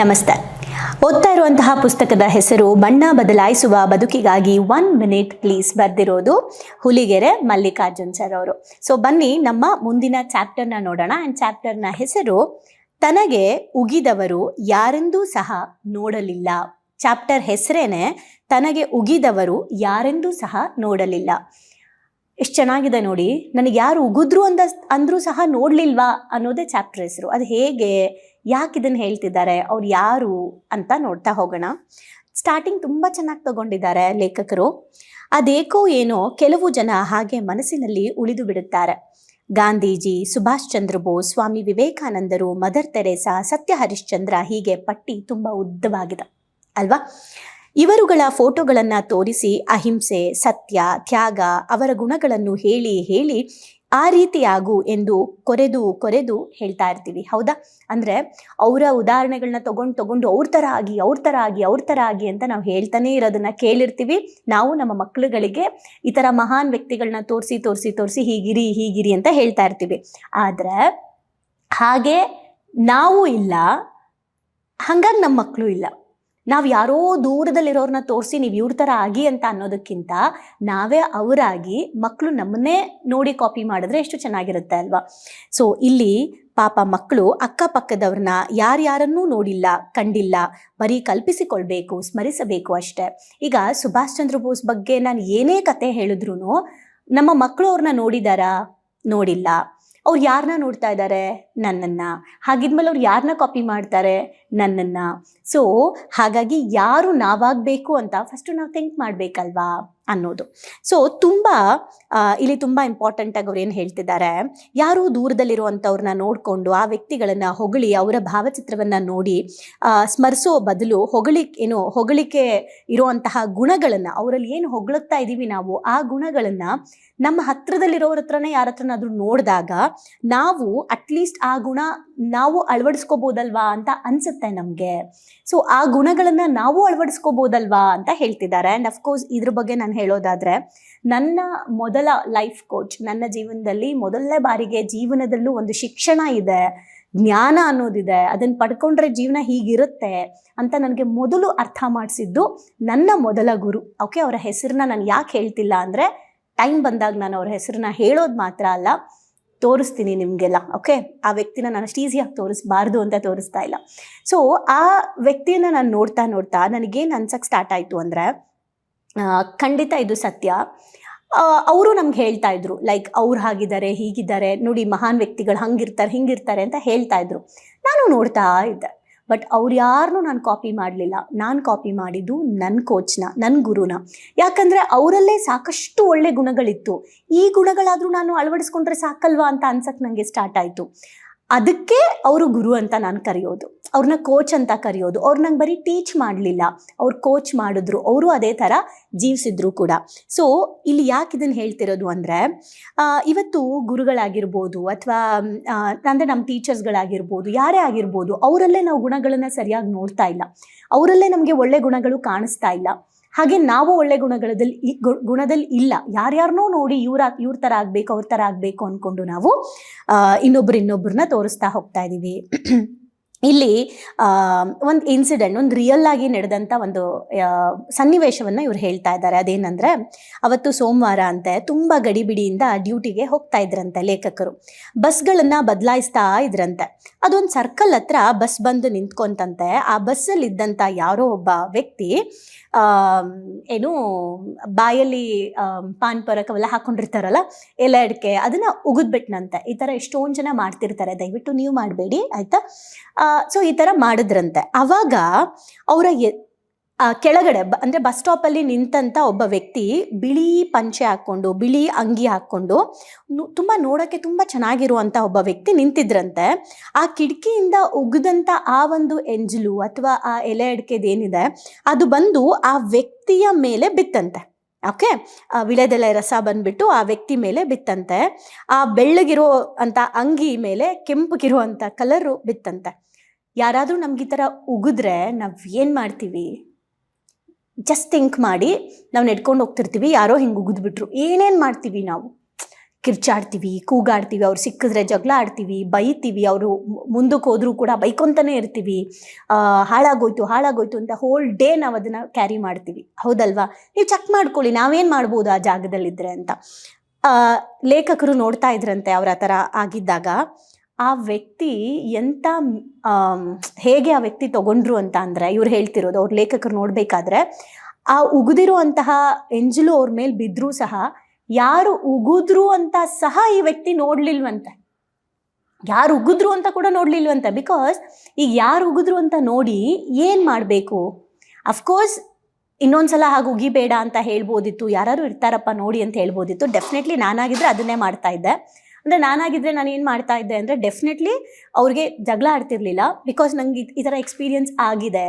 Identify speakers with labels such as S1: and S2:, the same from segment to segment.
S1: ನಮಸ್ತೆ. ಓದ್ತಾ ಇರುವಂತಹ ಪುಸ್ತಕದ ಹೆಸರು ಬಣ್ಣ ಬದಲಾಯಿಸುವ ಬದುಕಿಗಾಗಿ ಒನ್ ಮಿನಿಟ್ ಪ್ಲೀಸ್ ಬರೆದಿರೋದು ಹುಲಿಗೆರೆ ಮಲ್ಲಿಕಾರ್ಜುನ್ ಸರ್ ಅವರು. ಸೊ ಬನ್ನಿ ನಮ್ಮ ಮುಂದಿನ ಚಾಪ್ಟರ್ನ ನೋಡೋಣ. ಆ್ಯಂಡ್ ಚಾಪ್ಟರ್ನ ಹೆಸರು ತನಗೆ ಉಗಿದವರು ಯಾರೆಂದೂ ಸಹ ನೋಡಲಿಲ್ಲ. ಚಾಪ್ಟರ್ ಹೆಸರೇನೆ ತನಗೆ ಉಗಿದವರು ಯಾರೆಂದೂ ಸಹ ನೋಡಲಿಲ್ಲ. ಎಷ್ಟು ಚೆನ್ನಾಗಿದೆ ನೋಡಿ. ನನಗೆ ಯಾರು ಉಗಿದ್ರು ಅಂದ, ಅಂದರೂ ಸಹ ನೋಡಲಿಲ್ವಾ ಅನ್ನೋದೇ ಚಾಪ್ಟರ್ ಹೆಸರು. ಅದು ಹೇಗೆ, ಯಾಕೆ ಇದನ್ನು ಹೇಳ್ತಿದ್ದಾರೆ, ಅವ್ರು ಯಾರು ಅಂತ ನೋಡ್ತಾ ಹೋಗೋಣ. ಸ್ಟಾರ್ಟಿಂಗ್ ತುಂಬ ಚೆನ್ನಾಗಿ ತಗೊಂಡಿದ್ದಾರೆ ಲೇಖಕರು. ಅದೇಕೋ ಏನೋ ಕೆಲವು ಜನ ಹಾಗೆ ಮನಸ್ಸಿನಲ್ಲಿ ಉಳಿದು ಬಿಡುತ್ತಾರೆ. ಗಾಂಧೀಜಿ, ಸುಭಾಷ್ ಚಂದ್ರ ಬೋಸ್, ಸ್ವಾಮಿ ವಿವೇಕಾನಂದರು, ಮದರ್ ತೆರೇಸಾ, ಸತ್ಯ ಹರಿಶ್ಚಂದ್ರ ಹೀಗೆ ಪಟ್ಟಿ ತುಂಬ ಉದ್ದವಾಗಿದೆ. ಅಲ್ವಾ? ಇವರುಗಳ ಫೋಟೋಗಳನ್ನು ತೋರಿಸಿ ಅಹಿಂಸೆ, ಸತ್ಯ, ತ್ಯಾಗ ಅವರ ಗುಣಗಳನ್ನು ಹೇಳಿ ಹೇಳಿ ಆ ರೀತಿಯಾಗು ಎಂದು ಕೊರೆದು ಕೊರೆದು ಹೇಳ್ತಾ ಇರ್ತೀವಿ, ಹೌದಾ? ಅಂದರೆ ಅವರ ಉದಾಹರಣೆಗಳನ್ನ ತಗೊಂಡು ತಗೊಂಡು ಅವ್ರ ಥರ ಆಗಿ, ಅವ್ರ ಥರ ಆಗಿ, ಅವ್ರ ಥರ ಆಗಿ ಅಂತ ನಾವು ಹೇಳ್ತಾನೆ ಇರೋದನ್ನ ಕೇಳಿರ್ತೀವಿ. ನಾವು ನಮ್ಮ ಮಕ್ಕಳುಗಳಿಗೆ ಈ ಥರ ಮಹಾನ್ ವ್ಯಕ್ತಿಗಳನ್ನ ತೋರಿಸಿ ತೋರಿಸಿ ತೋರಿಸಿ ಹೀಗಿರಿ ಹೀಗಿರಿ ಅಂತ ಹೇಳ್ತಾ ಇರ್ತೀವಿ. ಆದರೆ ಹಾಗೆ ನಾವು ಇಲ್ಲ, ಹಂಗಾಗಿ ನಮ್ಮ ಮಕ್ಕಳು ಇಲ್ಲ. ನಾವು ಯಾರೋ ದೂರದಲ್ಲಿರೋರನ್ನ ತೋರಿಸಿ ನೀವು ಇವ್ರ ಥರ ಆಗಿ ಅಂತ ಅನ್ನೋದಕ್ಕಿಂತ ನಾವೇ ಅವರಾಗಿ ಮಕ್ಕಳು ನಮ್ಮನ್ನೇ ನೋಡಿ ಕಾಪಿ ಮಾಡಿದ್ರೆ ಎಷ್ಟು ಚೆನ್ನಾಗಿರುತ್ತೆ ಅಲ್ವಾ? ಸೊ ಇಲ್ಲಿ ಪಾಪ ಮಕ್ಕಳು ಅಕ್ಕಪಕ್ಕದವ್ರನ್ನ ಯಾರ್ಯಾರನ್ನೂ ನೋಡಿಲ್ಲ, ಕಂಡಿಲ್ಲ, ಬರೀ ಕಲ್ಪಿಸಿಕೊಳ್ಬೇಕು, ಸ್ಮರಿಸಬೇಕು ಅಷ್ಟೇ. ಈಗ ಸುಭಾಷ್ ಚಂದ್ರ ಬೋಸ್ ಬಗ್ಗೆ ನಾನು ಏನೇ ಕತೆ ಹೇಳಿದ್ರು ನಮ್ಮ ಮಕ್ಕಳು ಅವ್ರನ್ನ ನೋಡಿದಾರಾ? ನೋಡಿಲ್ಲ. ಅವ್ರು ಯಾರನ್ನ ನೋಡ್ತಾ ಇದ್ದಾರೆ ನನ್ನನ್ನು. ಹಾಗಿದ್ಮೇಲೆ ಅವ್ರು ಯಾರನ್ನ ಕಾಪಿ ಮಾಡ್ತಾರೆ? ನನ್ನನ್ನು. ಸೊ ಹಾಗಾಗಿ ಯಾರು ನಾವಾಗಬೇಕು ಅಂತ ಫಸ್ಟು ನಾವು ಥಿಂಕ್ ಮಾಡಬೇಕಲ್ವಾ? ಅನ್ನೋದು. ಸೊ ತುಂಬ ಇಲ್ಲಿ ತುಂಬ ಇಂಪಾರ್ಟೆಂಟಾಗಿ ಅವ್ರು ಏನು ಹೇಳ್ತಿದ್ದಾರೆ, ಯಾರು ದೂರದಲ್ಲಿರುವಂಥವ್ರನ್ನ ನೋಡಿಕೊಂಡು ಆ ವ್ಯಕ್ತಿಗಳನ್ನು ಹೊಗಳಿ, ಅವರ ಭಾವಚಿತ್ರವನ್ನು ನೋಡಿ ಸ್ಮರಿಸೋ ಬದಲು ಹೊಗಳಿ ಏನು, ಹೊಗಳಿಕೆ ಇರುವಂತಹ ಗುಣಗಳನ್ನು, ಅವರಲ್ಲಿ ಏನು ಹೊಗಳುತ್ತಾ ಇದ್ದೀವಿ ನಾವು, ಆ ಗುಣಗಳನ್ನು ನಮ್ಮ ಹತ್ರದಲ್ಲಿರೋರ ಹತ್ರನೇ ಯಾರ ಹತ್ರನಾದರೂ ನೋಡಿದಾಗ, ನಾವು ಅಟ್ಲೀಸ್ಟ್ ಆ ಗುಣ ನಾವು ಅಳವಡಿಸ್ಕೋಬೋದಲ್ವಾ ಅಂತ ಅನಿಸುತ್ತೆ ನಮಗೆ. ಸೊ ಆ ಗುಣಗಳನ್ನು ನಾವು ಅಳವಡಿಸ್ಕೋಬೋದಲ್ವಾ ಅಂತ ಹೇಳ್ತಿದ್ದಾರೆ. ಆ್ಯಂಡ್ ಅಫ್ಕೋರ್ಸ್ ಇದ್ರ ಬಗ್ಗೆ ನಾನು ಹೇಳೋದಾದ್ರೆ, ನನ್ನ ಮೊದಲ ಲೈಫ್ ಕೋಚ್ ನನ್ನ ಜೀವನದಲ್ಲಿ ಮೊದಲನೇ ಬಾರಿಗೆ ಜೀವನದಲ್ಲೂ ಒಂದು ಶಿಕ್ಷಣ ಇದೆ, ಜ್ಞಾನ ಅನ್ನೋದಿದೆ, ಅದನ್ನು ಪಡ್ಕೊಂಡ್ರೆ ಜೀವನ ಹೀಗಿರುತ್ತೆ ಅಂತ ನನಗೆ ಮೊದಲು ಅರ್ಥ ಮಾಡಿಸಿದ್ದು ನನ್ನ ಮೊದಲ ಗುರು. ಓಕೆ ಅವರ ಹೆಸರನ್ನ ನಾನು ಯಾಕೆ ಹೇಳ್ತಿಲ್ಲ ಅಂದರೆ ಟೈಮ್ ಬಂದಾಗ ನಾನು ಅವ್ರ ಹೆಸರನ್ನ ಹೇಳೋದು ಮಾತ್ರ ಅಲ್ಲ, ತೋರಿಸ್ತೀನಿ ನಿಮಗೆಲ್ಲ. ಓಕೆ ಆ ವ್ಯಕ್ತಿನ ನಾನು ಅಷ್ಟು ಈಸಿಯಾಗಿ ತೋರಿಸ್ಬಾರ್ದು ಅಂತ ತೋರಿಸ್ತಾ ಇಲ್ಲ. ಸೊ ಆ ವ್ಯಕ್ತಿಯನ್ನು ನಾನು ನೋಡ್ತಾ ನೋಡ್ತಾ ನನಗೇನು ಅನ್ಸಕ್ಕೆ ಸ್ಟಾರ್ಟ್ ಆಯಿತು ಅಂದರೆ ಖಂಡಿತ ಇದು ಸತ್ಯ. ಅವರು ನಮ್ಗೆ ಹೇಳ್ತಾ ಇದ್ರು ಲೈಕ್ ಅವ್ರು ಹಾಗಿದ್ದಾರೆ, ಹೀಗಿದ್ದಾರೆ, ನೋಡಿ ಮಹಾನ್ ವ್ಯಕ್ತಿಗಳು ಹಂಗಿರ್ತಾರೆ, ಹಿಂಗಿರ್ತಾರೆ ಅಂತ ಹೇಳ್ತಾ ಇದ್ರು. ನಾನು ನೋಡ್ತಾ ಇದ್ದೆ. ಬಟ್ ಅವ್ರು ಯಾರನ್ನೂ ನಾನು ಕಾಪಿ ಮಾಡಲಿಲ್ಲ. ನಾನು ಕಾಪಿ ಮಾಡಿದ್ದು ನನ್ನ ಕೋಚ್ನ ನನ್ನ ಗುರುನ. ಯಾಕಂದರೆ ಅವರಲ್ಲೇ ಸಾಕಷ್ಟು ಒಳ್ಳೆ ಗುಣಗಳಿತ್ತು. ಈ ಗುಣಗಳಾದರೂ ನಾನು ಅಳವಡಿಸ್ಕೊಂಡ್ರೆ ಸಾಕಲ್ವಾ ಅಂತ ಅನ್ಸಕ್ಕೆ ನನಗೆ ಸ್ಟಾರ್ಟ್ ಆಯಿತು. ಅದಕ್ಕೆ ಅವರು ಗುರು ಅಂತ ನಾನು ಕರೆಯೋದು. ಅವ್ರನ್ನ ಕೋಚ್ ಅಂತ ಕರೆಯೋದು. ಅವ್ರು ನಂಗೆ ಬರೀ ಟೀಚ್ ಮಾಡಲಿಲ್ಲ. ಅವ್ರು ಕೋಚ್ ಮಾಡಿದ್ರು. ಅವರು ಅದೇ ಥರ ಜೀವಿಸಿದ್ರು ಕೂಡ. ಸೊ ಇಲ್ಲಿ ಯಾಕೆ ಇದನ್ನು ಹೇಳ್ತಿರೋದು ಅಂದರೆ ಇವತ್ತು ಗುರುಗಳಾಗಿರ್ಬೋದು ಅಥವಾ ಅಂದರೆ ನಮ್ಮ ಟೀಚರ್ಸ್ಗಳಾಗಿರ್ಬೋದು ಯಾರೇ ಆಗಿರ್ಬೋದು, ಅವರಲ್ಲೇ ನಾವು ಗುಣಗಳನ್ನು ಸರಿಯಾಗಿ ನೋಡ್ತಾ ಇಲ್ಲ. ಅವರಲ್ಲೇ ನಮಗೆ ಒಳ್ಳೆ ಗುಣಗಳು ಕಾಣಿಸ್ತಾ ಇಲ್ಲ. ಹಾಗೆ ನಾವು ಒಳ್ಳೆ ಗುಣಗಳಲ್ಲಿ ಗುಣದಲ್ಲಿ ಇಲ್ಲ. ಯಾರ್ಯಾರನ್ನೋ ನೋಡಿ ಇವ್ರ ಇವ್ರ ಥರ ಆಗಬೇಕು, ಅವ್ರ ಥರ ಆಗಬೇಕು ಅಂದ್ಕೊಂಡು ನಾವು ಇನ್ನೊಬ್ರು ಇನ್ನೊಬ್ರನ್ನ ತೋರಿಸ್ತಾ ಹೋಗ್ತಾ ಇದ್ದೀವಿ ಇಲ್ಲಿ ಒಂದು ಇನ್ಸಿಡೆಂಟ್ ಒಂದು ರಿಯಲ್ ಆಗಿ ನಡೆದಂಥ ಒಂದು ಸನ್ನಿವೇಶವನ್ನು ಇವ್ರು ಹೇಳ್ತಾ ಇದ್ದಾರೆ. ಅದೇನಂದ್ರೆ, ಅವತ್ತು ಸೋಮವಾರ ಅಂತೆ ತುಂಬ ಗಡಿಬಿಡಿಯಿಂದ ಡ್ಯೂಟಿಗೆ ಹೋಗ್ತಾ ಇದ್ರಂತೆ ಲೇಖಕರು. ಬಸ್ಗಳನ್ನು ಬದಲಾಯಿಸ್ತಾ ಇದ್ರಂತೆ. ಅದೊಂದು ಸರ್ಕಲ್ ಹತ್ರ ಬಸ್ ಬಂದು ನಿಂತ್ಕೊಂತಂತೆ. ಆ ಬಸ್ಸಲ್ಲಿ ಇದ್ದಂಥ ಯಾರೋ ಒಬ್ಬ ವ್ಯಕ್ತಿ ಏನು, ಬಾಯಲ್ಲಿ ಪಾನ್ ಪರಕವೆಲ್ಲ ಹಾಕೊಂಡಿರ್ತಾರಲ್ಲ ಎಲೆ ಅಡಿಕೆ ಅದನ್ನ ಉಗಿದ್ಬಿಟ್ನಂತೆ. ಈ ಥರ ಎಷ್ಟೊಂದು ಜನ ಮಾಡ್ತಿರ್ತಾರೆ. ದಯವಿಟ್ಟು ನೀವು ಮಾಡಬೇಡಿ, ಆಯ್ತಾ? ಸೊ ಈ ಥರ ಮಾಡಿದ್ರಂತೆ. ಅವಾಗ ಅವರ ಕೆಳಗಡೆ ಅಂದರೆ ಬಸ್ ಸ್ಟಾಪಲ್ಲಿ ನಿಂತಂಥ ಒಬ್ಬ ವ್ಯಕ್ತಿ ಬಿಳಿ ಪಂಚೆ ಹಾಕ್ಕೊಂಡು, ಬಿಳಿ ಅಂಗಿ ಹಾಕ್ಕೊಂಡು ತುಂಬ ನೋಡೋಕ್ಕೆ ತುಂಬ ಚೆನ್ನಾಗಿರುವಂಥ ಒಬ್ಬ ವ್ಯಕ್ತಿ ನಿಂತಿದ್ರಂತೆ. ಆ ಕಿಟಕಿಯಿಂದ ಉಗಿದಂಥ ಆ ಒಂದು ಎಂಜಲು ಅಥವಾ ಆ ಎಲೆ ಅಡಿಕೆದೇನಿದೆ ಅದು ಬಂದು ಆ ವ್ಯಕ್ತಿಯ ಮೇಲೆ ಬಿತ್ತಂತೆ. ಓಕೆ? ವಿಳೆದೆಲೆ ರಸ ಬಂದ್ಬಿಟ್ಟು ಆ ವ್ಯಕ್ತಿ ಮೇಲೆ ಬಿತ್ತಂತೆ. ಆ ಬೆಳ್ಳಗಿರೋ ಅಂತ ಅಂಗಿ ಮೇಲೆ ಕೆಂಪಗಿರೋ ಕಲರ್ ಕಲರು ಬಿತ್ತಂತೆ. ಯಾರಾದರೂ ನಮ್ಗೆ ಈ ಥರ ಉಗಿದ್ರೆ ನಾವು ಏನು ಮಾಡ್ತೀವಿ? ಜಸ್ಟ್ ಥಿಂಕ್ ಮಾಡಿ ನಾವು ನೆಡ್ಕೊಂಡು ಹೋಗ್ತಿರ್ತೀವಿ, ಯಾರೋ ಹಿಂಗೆ ಉಗಿದ್ಬಿಟ್ರು. ಏನೇನು ಮಾಡ್ತೀವಿ ನಾವು? ಕಿರ್ಚಾಡ್ತೀವಿ, ಕೂಗಾಡ್ತೀವಿ, ಅವ್ರು ಸಿಕ್ಕಿದ್ರೆ ಜಗಳ ಆಡ್ತೀವಿ, ಬೈತೀವಿ, ಅವರು ಮುಂದಕ್ಕೆ ಹೋದರೂ ಕೂಡ ಬೈಕೊಂತಾನೆ ಇರ್ತೀವಿ. ಹಾಳಾಗೋಯ್ತು ಹಾಳಾಗೋಯ್ತು ಅಂತ ಹೋಲ್ ಡೇ ನಾವು ಅದನ್ನು ಕ್ಯಾರಿ ಮಾಡ್ತೀವಿ. ಹೌದಲ್ವಾ? ನೀವು ಚೆಕ್ ಮಾಡ್ಕೊಳ್ಳಿ, ನಾವೇನು ಮಾಡ್ಬೋದು ಆ ಜಾಗದಲ್ಲಿದ್ದರೆ ಅಂತ. ಲೇಖಕರು ನೋಡ್ತಾ ಇದ್ರಂತೆ ಅವ್ರ ಆ ಥರ ಆಗಿದ್ದಾಗ. ಆ ವ್ಯಕ್ತಿ ಎಂಥ ಹೇಗೆ ಆ ವ್ಯಕ್ತಿ ತಗೊಂಡ್ರು ಅಂತ ಅಂದರೆ ಇವ್ರು ಹೇಳ್ತಿರೋದು, ಅವ್ರ ಲೇಖಕರು ನೋಡಬೇಕಾದ್ರೆ, ಆ ಉಗಿದಿರುವಂತಹ ಎಂಜಲು ಅವ್ರ ಮೇಲೆ ಬಿದ್ದರೂ ಸಹ ಯಾರು ಉಗಿದ್ರು ಅಂತ ಸಹ ಈ ವ್ಯಕ್ತಿ ನೋಡ್ಲಿಲ್ವಂತೆ. ಯಾರು ಉಗಿದ್ರು ಅಂತ ಕೂಡ ನೋಡ್ಲಿಲ್ವಂತೆ ಬಿಕಾಸ್ ಈಗ ಯಾರು ಉಗಿದ್ರು ಅಂತ ನೋಡಿ ಏನು ಮಾಡಬೇಕು? ಅಫ್ಕೋರ್ಸ್ ಇನ್ನೊಂದ್ಸಲ ಹಾಗೆ ಉಗಿಬೇಡ ಅಂತ ಹೇಳ್ಬೋದಿತ್ತು ಯಾರು ಇರ್ತಾರಪ್ಪ ನೋಡಿ ಅಂತ ಹೇಳ್ಬೋದಿತ್ತು ಡೆಫಿನೆಟ್ಲಿ ನಾನಾಗಿದ್ರೆ ಅದನ್ನೇ ಮಾಡ್ತಾ ಇದ್ದೆ. ಅಂದರೆ ನಾನಾಗಿದ್ದರೆ ನಾನು ಏನು ಮಾಡ್ತಾ ಇದ್ದೆ ಅಂದರೆ ಡೆಫಿನೆಟ್ಲಿ ಅವ್ರಿಗೆ ಜಗಳ ಆಡ್ತಿರ್ಲಿಲ್ಲ ಬಿಕಾಸ್ ನಂಗೆ ಈ ಥರ ಎಕ್ಸ್ಪೀರಿಯನ್ಸ್ ಆಗಿದೆ.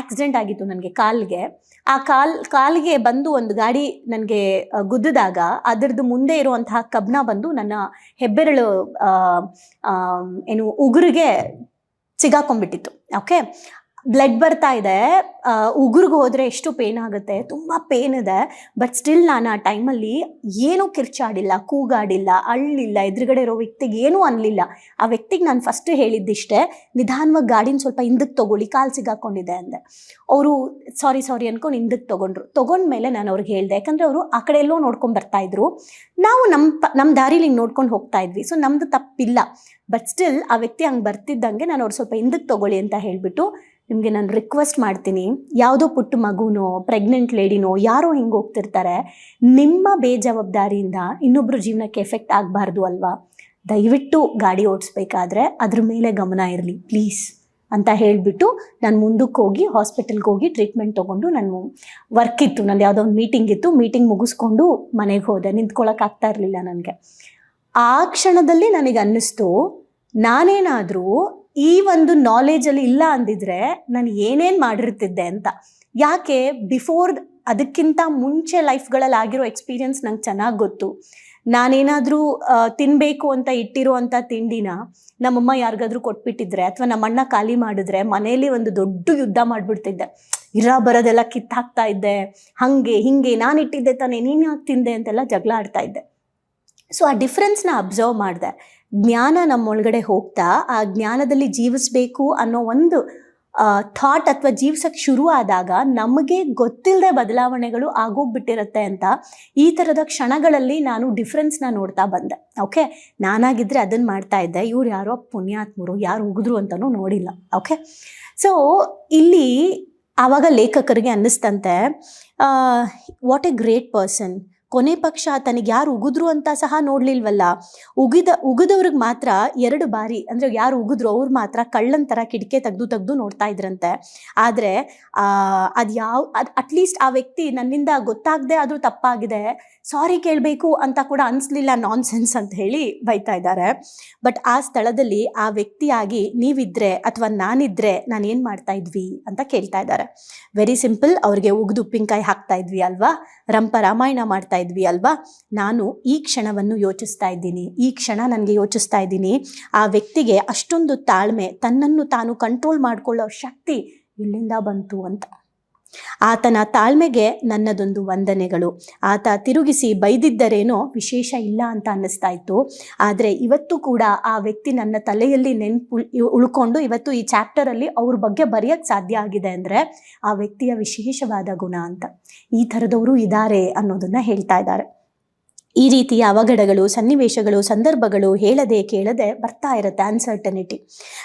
S1: ಆಕ್ಸಿಡೆಂಟ್ ಆಗಿತ್ತು ನನಗೆ ಕಾಲ್ಗೆ. ಆ ಕಾಲ್ ಕಾಲಿಗೆ ಬಂದು ಒಂದು ಗಾಡಿ ನನಗೆ ಗುದ್ದಿದಾಗ ಅದರದ್ದು ಮುಂದೆ ಇರುವಂತಹ ಕಬ್ನ ಬಂದು ನನ್ನ ಹೆಬ್ಬೆರಳು ಏನು ಉಗುರಿಗೆ ಸಿಗಾಕೊಂಡ್ಬಿಟ್ಟಿತ್ತು. ಓಕೆ ಬ್ಲಡ್ ಬರ್ತಾ ಇದೆ. ಉಗುರಿಗೆ ಹೋದರೆ ಎಷ್ಟು ಪೇನ್ ಆಗುತ್ತೆ? ತುಂಬ ಪೇನ್ ಇದೆ. ಬಟ್ ಸ್ಟಿಲ್ ನಾನು ಆ ಟೈಮಲ್ಲಿ ಏನೂ ಕಿರ್ಚಾಡಿಲ್ಲ, ಕೂಗಾಡಿಲ್ಲ, ಅಳ್ಳಿಲ್ಲ, ಎದುರುಗಡೆ ಇರೋ ವ್ಯಕ್ತಿಗೆ ಏನೂ ಅನ್ನಲಿಲ್ಲ ಆ ವ್ಯಕ್ತಿಗೆ ನಾನು ಫಸ್ಟ್ ಹೇಳಿದ್ದಿಷ್ಟೇ, ನಿಧಾನವಾಗಿ ಗಾಡಿನ ಸ್ವಲ್ಪ ಹಿಂದಕ್ಕೆ ತಗೊಳ್ಳಿ, ಕಾಲು ಸಿಗಾಕೊಂಡಿದೆ ಅಂದೆ. ಅವರು ಸಾರಿ ಸಾರಿ ಅನ್ಕೊಂಡು ಹಿಂದಕ್ಕೆ ತೊಗೊಂಡ್ರು. ತೊಗೊಂಡ್ಮೇಲೆ ನಾನು ಅವ್ರಿಗೆ ಹೇಳಿದೆ, ಯಾಕಂದರೆ ಅವರು ಆ ಕಡೆ ಎಲ್ಲೋ ನೋಡ್ಕೊಂಡು ಬರ್ತಾ ಇದ್ರು. ನಾವು ನಮ್ಮ ನಮ್ಮ ದಾರಿಲಿ ನೋಡ್ಕೊಂಡು ಹೋಗ್ತಾ ಇದ್ವಿ ಸೊ ನಮ್ಮದು ತಪ್ಪಿಲ್ಲ. ಬಟ್ ಸ್ಟಿಲ್ ಆ ವ್ಯಕ್ತಿ ಹಂಗೆ ಬರ್ತಿದ್ದಂಗೆ ನಾನು ಅವ್ರು ಸ್ವಲ್ಪ ಹಿಂದಕ್ಕೆ ತಗೊಳ್ಳಿ ಅಂತ ಹೇಳಿಬಿಟ್ಟು ನಿಮಗೆ ನಾನು ರಿಕ್ವೆಸ್ಟ್ ಮಾಡ್ತೀನಿ. ಯಾವುದೋ ಪುಟ್ಟ ಮಗುನೋ ಪ್ರೆಗ್ನೆಂಟ್ ಲೇಡಿನೋ ಯಾರೋ ಹಿಂಗೆ ಹೋಗ್ತಿರ್ತಾರೆ, ನಿಮ್ಮ ಬೇಜವಾಬ್ದಾರಿಯಿಂದ ಇನ್ನೊಬ್ಬರು ಜೀವನಕ್ಕೆ ಎಫೆಕ್ಟ್ ಆಗಬಾರ್ದು ಅಲ್ವಾ? ದಯವಿಟ್ಟು ಗಾಡಿ ಓಡಿಸ್ಬೇಕಾದ್ರೆ ಅದ್ರ ಮೇಲೆ ಗಮನ ಇರಲಿ ಪ್ಲೀಸ್ ಅಂತ ಹೇಳಿಬಿಟ್ಟು ನಾನು ಮುಂದಕ್ಕೆ ಹೋಗಿ ಹಾಸ್ಪಿಟಲ್ಗೆ ಹೋಗಿ ಟ್ರೀಟ್ಮೆಂಟ್ ತೊಗೊಂಡು ನಾನು ವರ್ಕ್ ಇತ್ತು. ನಂದು ಯಾವುದೋ ಒಂದು ಮೀಟಿಂಗ್ ಇತ್ತು. ಮೀಟಿಂಗ್ ಮುಗಿಸ್ಕೊಂಡು ಮನೆಗೆ ಹೋದೆ. ನಿಂತ್ಕೊಳ್ಳೋಕೆ ಆಗ್ತಾ ಇರಲಿಲ್ಲ ನನಗೆ. ಆ ಕ್ಷಣದಲ್ಲಿ ನನಗೆ ಅನ್ನಿಸ್ತು, ನಾನೇನಾದರೂ ಈ ಒಂದು ನಾಲೆಜಲ್ಲಿ ಇಲ್ಲ ಅಂದಿದ್ರೆ ನಾನು ಏನೇನು ಮಾಡಿರ್ತಿದ್ದೆ ಅಂತ. ಯಾಕೆ? ಬಿಫೋರ್ ಅದಕ್ಕಿಂತ ಮುಂಚೆ ಲೈಫ್ಗಳಲ್ಲಿ ಆಗಿರೋ ಎಕ್ಸ್ಪೀರಿಯನ್ಸ್ ನಂಗೆ ಚೆನ್ನಾಗಿ ಗೊತ್ತು. ನಾನೇನಾದರೂ ತಿನ್ನಬೇಕು ಅಂತ ಇಟ್ಟಿರೋ ಅಂಥ ತಿಂಡಿನ ನಮ್ಮಮ್ಮ ಯಾರಿಗಾದ್ರೂ ಕೊಟ್ಬಿಟ್ಟಿದ್ರೆ ಅಥವಾ ನಮ್ಮಣ್ಣ ಖಾಲಿ ಮಾಡಿದ್ರೆ ಮನೇಲಿ ಒಂದು ದೊಡ್ಡ ಯುದ್ಧ ಮಾಡಿಬಿಡ್ತಿದ್ದೆ. ಇರ ಬರೋದೆಲ್ಲ ಕಿತ್ತಾಕ್ತಾ ಇದ್ದೆ. ಹಾಗೆ, ಹಿಂಗೆ ನಾನು ಇಟ್ಟಿದ್ದೆ ತಾನೇ, ನೀನು ಯಾಕೆ ತಿಂದೆ ಅಂತೆಲ್ಲ ಜಗಳ ಆಡ್ತಾ ಇದ್ದೆ. ಸೊ ಆ ಡಿಫ್ರೆನ್ಸ್ನ ಅಬ್ಸರ್ವ್ ಮಾಡಿದೆ. ಜ್ಞಾನ ನಮ್ಮೊಳಗಡೆ ಹೋಗ್ತಾ, ಆ ಜ್ಞಾನದಲ್ಲಿ ಜೀವಿಸಬೇಕು ಅನ್ನೋ ಒಂದು ಥಾಟ್ ಅಥವಾ ಜೀವಿಸಕ್ಕೆ ಶುರು ಆದಾಗ ನಮಗೆ ಗೊತ್ತಿಲ್ಲದೆ ಬದಲಾವಣೆಗಳು ಆಗೋಗ್ಬಿಟ್ಟಿರುತ್ತೆ ಅಂತ ಈ ಥರದ ಕ್ಷಣಗಳಲ್ಲಿ ನಾನು ಡಿಫ್ರೆನ್ಸ್ನ ನೋಡ್ತಾ ಬಂದೆ. ಓಕೆ ನಾನಾಗಿದ್ದರೆ ಅದನ್ನು ಮಾಡ್ತಾ ಇದ್ದೆ. ಇವ್ರು ಯಾರೋ ಪುಣ್ಯಾತ್ಮರು, ಯಾರು ಉಗಿದ್ರು ಅಂತಲೂ ನೋಡಿಲ್ಲ. ಓಕೆ ಸೊ ಇಲ್ಲಿ ಆವಾಗ ಲೇಖಕರಿಗೆ ಅನ್ನಿಸ್ತಂತೆ ವಾಟ್ ಎ ಗ್ರೇಟ್ ಪರ್ಸನ್ ಕೊನೆ ಪಕ್ಷ ತನಗೆ ಯಾರು ಉಗಿದ್ರು ಅಂತ ಸಹ ನೋಡ್ಲಿಲ್ವಲ್ಲ. ಉಗಿದ, ಉಗಿದವ್ರಿಗೆ ಮಾತ್ರ ಎರಡು ಬಾರಿ, ಅಂದ್ರೆ ಯಾರು ಉಗಿದ್ರು ಅವ್ರು ಮಾತ್ರ ಕಳ್ಳನ್ ತರ ಕಿಟಕಿ ತೆಗೆದು ತೆಗೆದು ನೋಡ್ತಾ ಇದ್ರಂತೆ. ಆ, ಅದು ಯಾವ ಅಟ್ಲೀಸ್ಟ್ ಆ ವ್ಯಕ್ತಿ ನನ್ನಿಂದ ಗೊತ್ತಾಗದೆ ಆದ್ರೂ ತಪ್ಪಾಗಿದೆ. ಸಾರಿ ಕೇಳಬೇಕು ಅಂತ ಕೂಡ ಅನಿಸ್ಲಿಲ್ಲ ನಾನ್ ಸೆನ್ಸ್ ಅಂತ ಹೇಳಿ ಬೈತಾ ಇದ್ದಾರೆ. ಬಟ್ ಆ ಸ್ಥಳದಲ್ಲಿ ಆ ವ್ಯಕ್ತಿಯಾಗಿ ನೀವಿದ್ರೆ ಅಥವಾ ನಾನಿದ್ರೆ ನಾನು ಏನು ಮಾಡ್ತಾ ಇದ್ವಿ ಅಂತ ಕೇಳ್ತಾ ಇದ್ದಾರೆ. ವೆರಿ ಸಿಂಪಲ್ ಅವ್ರಿಗೆ ಉಗಿದು ಉಪ್ಪಿನಕಾಯಿ ಹಾಕ್ತಾ ಇದ್ವಿ ಅಲ್ವಾ? ರಂಪ ರಾಮಾಯಣ ಮಾಡ್ತಾ ಇದ್ವಿ ಅಲ್ವಾ? ನಾನು ಈ ಕ್ಷಣವನ್ನು ಯೋಚಿಸ್ತಾ ಇದ್ದೀನಿ, ಈ ಕ್ಷಣ ನನಗೆ ಯೋಚಿಸ್ತಾ ಇದ್ದೀನಿ. ಆ ವ್ಯಕ್ತಿಗೆ ಅಷ್ಟೊಂದು ತಾಳ್ಮೆ, ತನ್ನನ್ನು ತಾನು ಕಂಟ್ರೋಲ್ ಮಾಡಿಕೊಳ್ಳೋ ಶಕ್ತಿ ಇಲ್ಲಿಂದ ಬಂತು ಅಂತ. ಆತನ ತಾಳ್ಮೆಗೆ ನನ್ನದೊಂದು ವಂದನೆಗಳು. ಆತ ತಿರುಗಿಸಿ ಬೈದಿದ್ದರೇನೋ ವಿಶೇಷ ಇಲ್ಲ ಅಂತ ಅನ್ನಿಸ್ತಾ ಇತ್ತು ಆದರೆ ಇವತ್ತು ಕೂಡ ಆ ವ್ಯಕ್ತಿ ನನ್ನ ತಲೆಯಲ್ಲಿ ನೆನ್ಪು ಉಳ್ಕೊಂಡು ಇವತ್ತು ಈ ಚಾಪ್ಟರಲ್ಲಿ ಅವ್ರ ಬಗ್ಗೆ ಬರೆಯೋಕ್ಕೆ ಸಾಧ್ಯ ಆಗಿದೆ ಅಂದರೆ ಆ ವ್ಯಕ್ತಿಯ ವಿಶೇಷವಾದ ಗುಣ ಅಂತ. ಈ ಥರದವರು ಇದ್ದಾರೆ ಅನ್ನೋದನ್ನ ಹೇಳ್ತಾ ಇದ್ದಾರೆ. ಈ ರೀತಿಯ ಅವಘಡಗಳು, ಸನ್ನಿವೇಶಗಳು, ಸಂದರ್ಭಗಳು ಹೇಳದೆ ಕೇಳದೆ ಬರ್ತಾ ಇರುತ್ತೆ ಅನ್ಸರ್ಟನಿಟಿ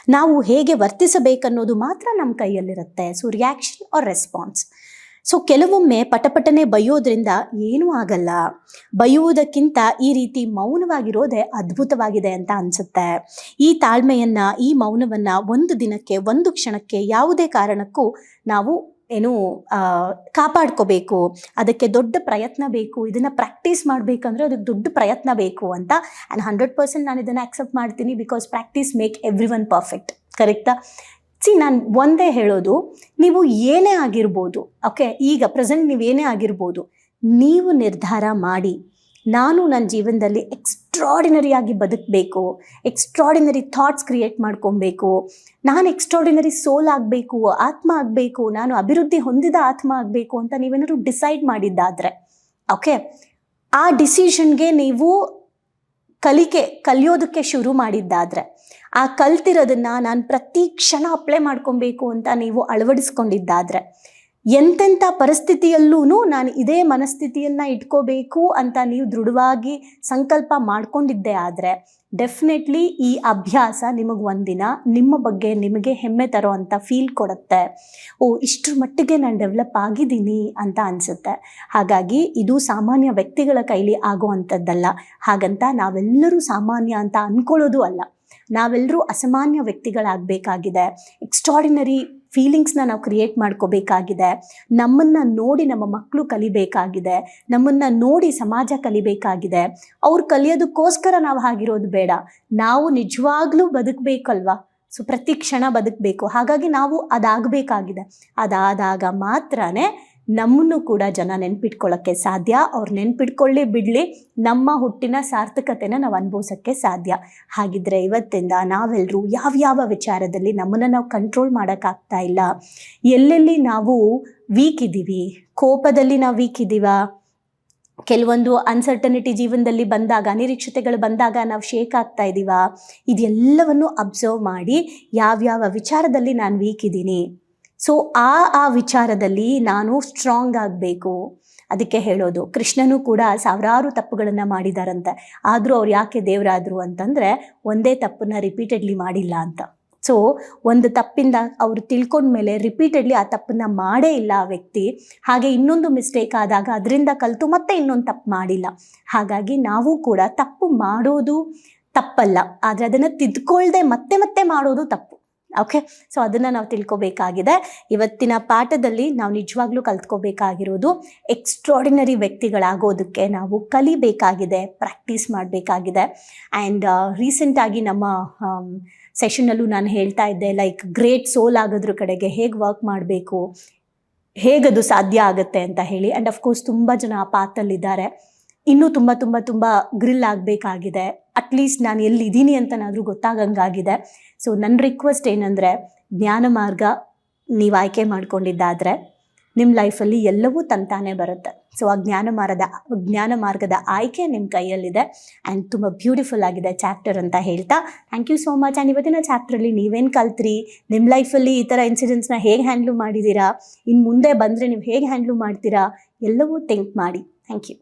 S1: ನಾವು ಹೇಗೆ ವರ್ತಿಸಬೇಕನ್ನೋದು ಮಾತ್ರ ನಮ್ಮ ಕೈಯಲ್ಲಿರುತ್ತೆ. So reaction or response so ಕೆಲವೊಮ್ಮೆ ಪಟಪಟನೆ ಬೈಯೋದ್ರಿಂದ ಏನೂ ಆಗಲ್ಲ. ಬೈಯುವುದಕ್ಕಿಂತ ಈ ರೀತಿ ಮೌನವಾಗಿರೋದೇ ಅದ್ಭುತವಾಗಿದೆ ಅಂತ ಅನಿಸುತ್ತೆ. ಈ ತಾಳ್ಮೆಯನ್ನು, ಈ ಮೌನವನ್ನು ಒಂದು ದಿನಕ್ಕೆ, ಒಂದು ಕ್ಷಣಕ್ಕೆ ಯಾವುದೇ ಕಾರಣಕ್ಕೂ ನಾವು ಏನು ಕಾಪಾಡ್ಕೋಬೇಕು, ಅದಕ್ಕೆ ದೊಡ್ಡ ಪ್ರಯತ್ನ ಬೇಕು, ಇದನ್ನು ಪ್ರಾಕ್ಟೀಸ್ ಮಾಡಬೇಕಂದ್ರೆ ಅದಕ್ಕೆ ದೊಡ್ಡ ಪ್ರಯತ್ನ ಬೇಕು ಅಂತ ಆ್ಯಂಡ್ ಹಂಡ್ರೆಡ್ ಪರ್ಸೆಂಟ್ ನಾನು ಇದನ್ನು ಆಕ್ಸೆಪ್ಟ್ ಮಾಡ್ತೀನಿ because practice make every one perfect ಕರೆಕ್ಟಾ ಸಿ ನಾನು ಒಂದೇ ಹೇಳೋದು, ನೀವು ಏನೇ ಆಗಿರ್ಬೋದು ಓಕೆ ಈಗ ಪ್ರೆಸೆಂಟ್ ನೀವು ಏನೇ ಆಗಿರ್ಬೋದು, ನೀವು ನಿರ್ಧಾರ ಮಾಡಿ. ನಾನು ನನ್ನ ಜೀವನದಲ್ಲಿ ಎಕ್ಸ್ಟ್ರಾಡಿನರಿಯಾಗಿ ಬದುಕಬೇಕು ಎಕ್ಸ್ಟ್ರಾಡಿನರಿ ಥಾಟ್ಸ್ ಕ್ರಿಯೇಟ್ ಮಾಡ್ಕೊಬೇಕು, ನಾನು ಎಕ್ಸ್ಟ್ರಾಡಿನರಿ ಸೋಲ್ ಆಗಬೇಕು, ಆತ್ಮ ಆಗಬೇಕು, ನಾನು ಅಭಿವೃದ್ಧಿ ಹೊಂದಿದ ಆತ್ಮ ಆಗಬೇಕು ಅಂತ ನೀವೇನಾದ್ರು ಡಿಸೈಡ್ ಮಾಡಿದ್ದಾದರೆ ಓಕೆ ಆ ಡಿಸಿಷನ್ಗೆ ನೀವು ಕಲಿಕೆ, ಕಲಿಯೋದಕ್ಕೆ ಶುರು ಮಾಡಿದ್ದಾದರೆ, ಆ ಕಲ್ತಿರೋದನ್ನ ನಾನು ಪ್ರತಿ ಕ್ಷಣ ಅಪ್ಲೈ ಮಾಡ್ಕೊಬೇಕು ಅಂತ ನೀವು ಅಳವಡಿಸ್ಕೊಂಡಿದ್ದಾದ್ರೆ ಎಂತೆಂಥ ಪರಿಸ್ಥಿತಿಯಲ್ಲೂ ನಾನು ಇದೇ ಮನಸ್ಥಿತಿಯನ್ನು ಇಟ್ಕೋಬೇಕು ಅಂತ ನೀವು ದೃಢವಾಗಿ ಸಂಕಲ್ಪ ಮಾಡಿಕೊಂಡಿದ್ದೆ ಆದರೆ ಡೆಫಿನೆಟ್ಲಿ ಈ ಅಭ್ಯಾಸ ನಿಮಗೆ ಒಂದಿನ ನಿಮ್ಮ ಬಗ್ಗೆ ನಿಮಗೆ ಹೆಮ್ಮೆ ತರೋ ಅಂತ ಫೀಲ್ ಕೊಡುತ್ತೆ. ಓ, ಇಷ್ಟರ ಮಟ್ಟಿಗೆ ನಾನು ಡೆವಲಪ್ ಆಗಿದ್ದೀನಿ ಅಂತ ಅನಿಸುತ್ತೆ. ಹಾಗಾಗಿ ಇದು ಸಾಮಾನ್ಯ ವ್ಯಕ್ತಿಗಳ ಕೈಲಿ ಆಗುವಂಥದ್ದಲ್ಲ. ಹಾಗಂತ ನಾವೆಲ್ಲರೂ ಸಾಮಾನ್ಯ ಅಂತ ಅಂದ್ಕೊಳ್ಳೋದು ಅಲ್ಲ. ನಾವೆಲ್ಲರೂ ಅಸಾಮಾನ್ಯ ವ್ಯಕ್ತಿಗಳಾಗಬೇಕಾಗಿದೆ. ಎಕ್ಸ್ಟ್ರಾಡಿನರಿ ಫೀಲಿಂಗ್ಸ್ನ ನಾವು ಕ್ರಿಯೇಟ್ ಮಾಡ್ಕೋಬೇಕಾಗಿದೆ. ನಮ್ಮನ್ನು ನೋಡಿ ನಮ್ಮ ಮಕ್ಕಳು ಕಲಿಬೇಕಾಗಿದೆ. ನಮ್ಮನ್ನು ನೋಡಿ ಸಮಾಜ ಕಲಿಬೇಕಾಗಿದೆ. ಅವ್ರು ಕಲಿಯೋದಕ್ಕೋಸ್ಕರ ನಾವು ಹಾಗಿರೋದು ಬೇಡ. ನಾವು ನಿಜವಾಗ್ಲೂ ಬದುಕಬೇಕಲ್ವಾ? ಸೊ, ಪ್ರತಿ ಕ್ಷಣ ಬದುಕಬೇಕು. ಹಾಗಾಗಿ ನಾವು ಅದಾಗಬೇಕಾಗಿದೆ. ಅದಾದಾಗ ಮಾತ್ರನೇ ನಮ್ಮನ್ನು ಕೂಡ ಜನ ನೆನ್ಪಿಟ್ಕೊಳ್ಳೋಕ್ಕೆ ಸಾಧ್ಯ. ಅವ್ರು ನೆನ್ಪಿಟ್ಕೊಳ್ಳಿ ಬಿಡಲಿ, ನಮ್ಮ ಹುಟ್ಟಿನ ಸಾರ್ಥಕತೆನ ನಾವು ಅನುಭವಿಸೋಕ್ಕೆ ಸಾಧ್ಯ. ಹಾಗಿದ್ರೆ ಇವತ್ತಿಂದ ನಾವೆಲ್ಲರೂ ಯಾವ್ಯಾವ ವಿಚಾರದಲ್ಲಿ ನಮ್ಮನ್ನು ನಾವು ಕಂಟ್ರೋಲ್ ಮಾಡೋಕ್ಕಾಗ್ತಾ ಇಲ್ಲ. ಎಲ್ಲೆಲ್ಲಿ ನಾವು ವೀಕ್ ಇದ್ದೀವಿ ಕೋಪದಲ್ಲಿ ನಾವು ವೀಕ್ ಇದ್ದೀವಾ ಕೆಲವೊಂದು ಅನ್ಸರ್ಟನಿಟಿ ಜೀವನದಲ್ಲಿ ಬಂದಾಗ, ಅನಿರೀಕ್ಷತೆಗಳು ಬಂದಾಗ ನಾವು ಶೇಕ್ ಆಗ್ತಾ ಇದ್ದೀವಾ ಇದೆಲ್ಲವನ್ನು ಅಬ್ಸರ್ವ್ ಮಾಡಿ ಯಾವ್ಯಾವ ವಿಚಾರದಲ್ಲಿ ನಾನು ವೀಕ್ ಇದ್ದೀನಿ ಸೊ ಆ ಆ ವಿಚಾರದಲ್ಲಿ ನಾನು ಸ್ಟ್ರಾಂಗ್ ಆಗಬೇಕು. ಅದಕ್ಕೆ ಹೇಳೋದು, ಕೃಷ್ಣನು ಕೂಡ ಸಾವಿರಾರು ತಪ್ಪುಗಳನ್ನು ಮಾಡಿದಾರಂತೆ. ಆದರೂ ಅವ್ರು ಯಾಕೆ ದೇವರಾದರು ಅಂತಂದರೆ, ಒಂದೇ ತಪ್ಪನ್ನ ರಿಪೀಟೆಡ್ಲಿ ಮಾಡಿಲ್ಲ ಅಂತ. ಸೊ ಒಂದು ತಪ್ಪಿಂದ ಅವರು ತಿಳ್ಕೊಂಡ್ಮೇಲೆ ರಿಪೀಟೆಡ್ಲಿ ಆ ತಪ್ಪನ್ನ ಮಾಡೇ ಇಲ್ಲ ಆ ವ್ಯಕ್ತಿ. ಹಾಗೆ ಇನ್ನೊಂದು ಮಿಸ್ಟೇಕ್ ಆದಾಗ ಅದರಿಂದ ಕಲಿತು ಮತ್ತೆ ಇನ್ನೊಂದು ತಪ್ಪು ಮಾಡಿಲ್ಲ. ಹಾಗಾಗಿ ನಾವು ಕೂಡ ತಪ್ಪು ಮಾಡೋದು ತಪ್ಪಲ್ಲ. ಆದರೆ ಅದನ್ನು ತಿದ್ಕೊಳ್ದೆ ಮತ್ತೆ ಮತ್ತೆ ಮಾಡೋದು ತಪ್ಪು. ಓಕೆ ಸೊ ಅದನ್ನು ನಾವು ತಿಳ್ಕೊಬೇಕಾಗಿದೆ. ಇವತ್ತಿನ ಪಾಠದಲ್ಲಿ ನಾವು ನಿಜವಾಗ್ಲೂ ಕಲ್ತ್ಕೋಬೇಕಾಗಿರೋದು ಎಕ್ಸ್ಟ್ರಾಡಿನರಿ ವ್ಯಕ್ತಿಗಳಾಗೋದಕ್ಕೆ ನಾವು ಕಲಿಬೇಕಾಗಿದೆ ಪ್ರಾಕ್ಟೀಸ್ ಮಾಡಬೇಕಾಗಿದೆ. ಆ್ಯಂಡ್ ರೀಸೆಂಟಾಗಿ ನಮ್ಮ ಸೆಷನ್ನಲ್ಲೂ ನಾನು ಹೇಳ್ತಾ ಇದ್ದೆ ಲೈಕ್ ಗ್ರೇಟ್ ಸೋಲ್ ಆಗೋದ್ರ ಕಡೆಗೆ ಹೇಗೆ ವರ್ಕ್ ಮಾಡಬೇಕು ಹೇಗದು ಸಾಧ್ಯ ಆಗುತ್ತೆ ಅಂತ ಹೇಳಿ. ಆ್ಯಂಡ್ ಅಫ್ಕೋರ್ಸ್ ತುಂಬ ಜನ ಆ ಪಾತಲ್ಲಿದ್ದಾರೆ ಇನ್ನೂ ತುಂಬ ತುಂಬ ತುಂಬ ಗ್ರಿಲ್ ಆಗಬೇಕಾಗಿದೆ. ಅಟ್ಲೀಸ್ಟ್ ನಾನು ಎಲ್ಲಿದ್ದೀನಿ ಅಂತನಾದರೂ ಗೊತ್ತಾಗಂಗಾಗಿದೆ. ಸೊ ನನ್ನ ರಿಕ್ವೆಸ್ಟ್ ಏನಂದರೆ, ಜ್ಞಾನ ಮಾರ್ಗ ನೀವು ಆಯ್ಕೆ ಮಾಡ್ಕೊಂಡಿದ್ದಾದರೆ ನಿಮ್ಮ ಲೈಫಲ್ಲಿ ಎಲ್ಲವೂ ತಂತಾನೆ ಬರುತ್ತೆ. ಸೊ ಆ ಜ್ಞಾನ ಮಾರ್ಗದ ಜ್ಞಾನ ಮಾರ್ಗದ ಆಯ್ಕೆ ನಿಮ್ಮ ಕೈಯಲ್ಲಿದೆ. ಆ್ಯಂಡ್ ತುಂಬ ಬ್ಯೂಟಿಫುಲ್ ಆಗಿದೆ ಚಾಪ್ಟರ್ ಅಂತ ಹೇಳ್ತಾ. Thank you so much and ಇವತ್ತಿನ ಚಾಪ್ಟ್ರಲ್ಲಿ ನೀವೇನು ಕಲ್ತ್ರಿ? ನಿಮ್ಮ ಲೈಫಲ್ಲಿ ಈ ಥರ ಇನ್ಸಿಡೆಂಟ್ಸ್ನ ಹೇಗೆ ಹ್ಯಾಂಡ್ಲು ಮಾಡಿದ್ದೀರಾ ಇನ್ನು ಮುಂದೆ ಬಂದರೆ ನೀವು ಹೇಗೆ ಹ್ಯಾಂಡ್ಲು ಮಾಡ್ತೀರಾ? ಎಲ್ಲವೂ ಥಿಂಕ್ ಮಾಡಿ. Thank you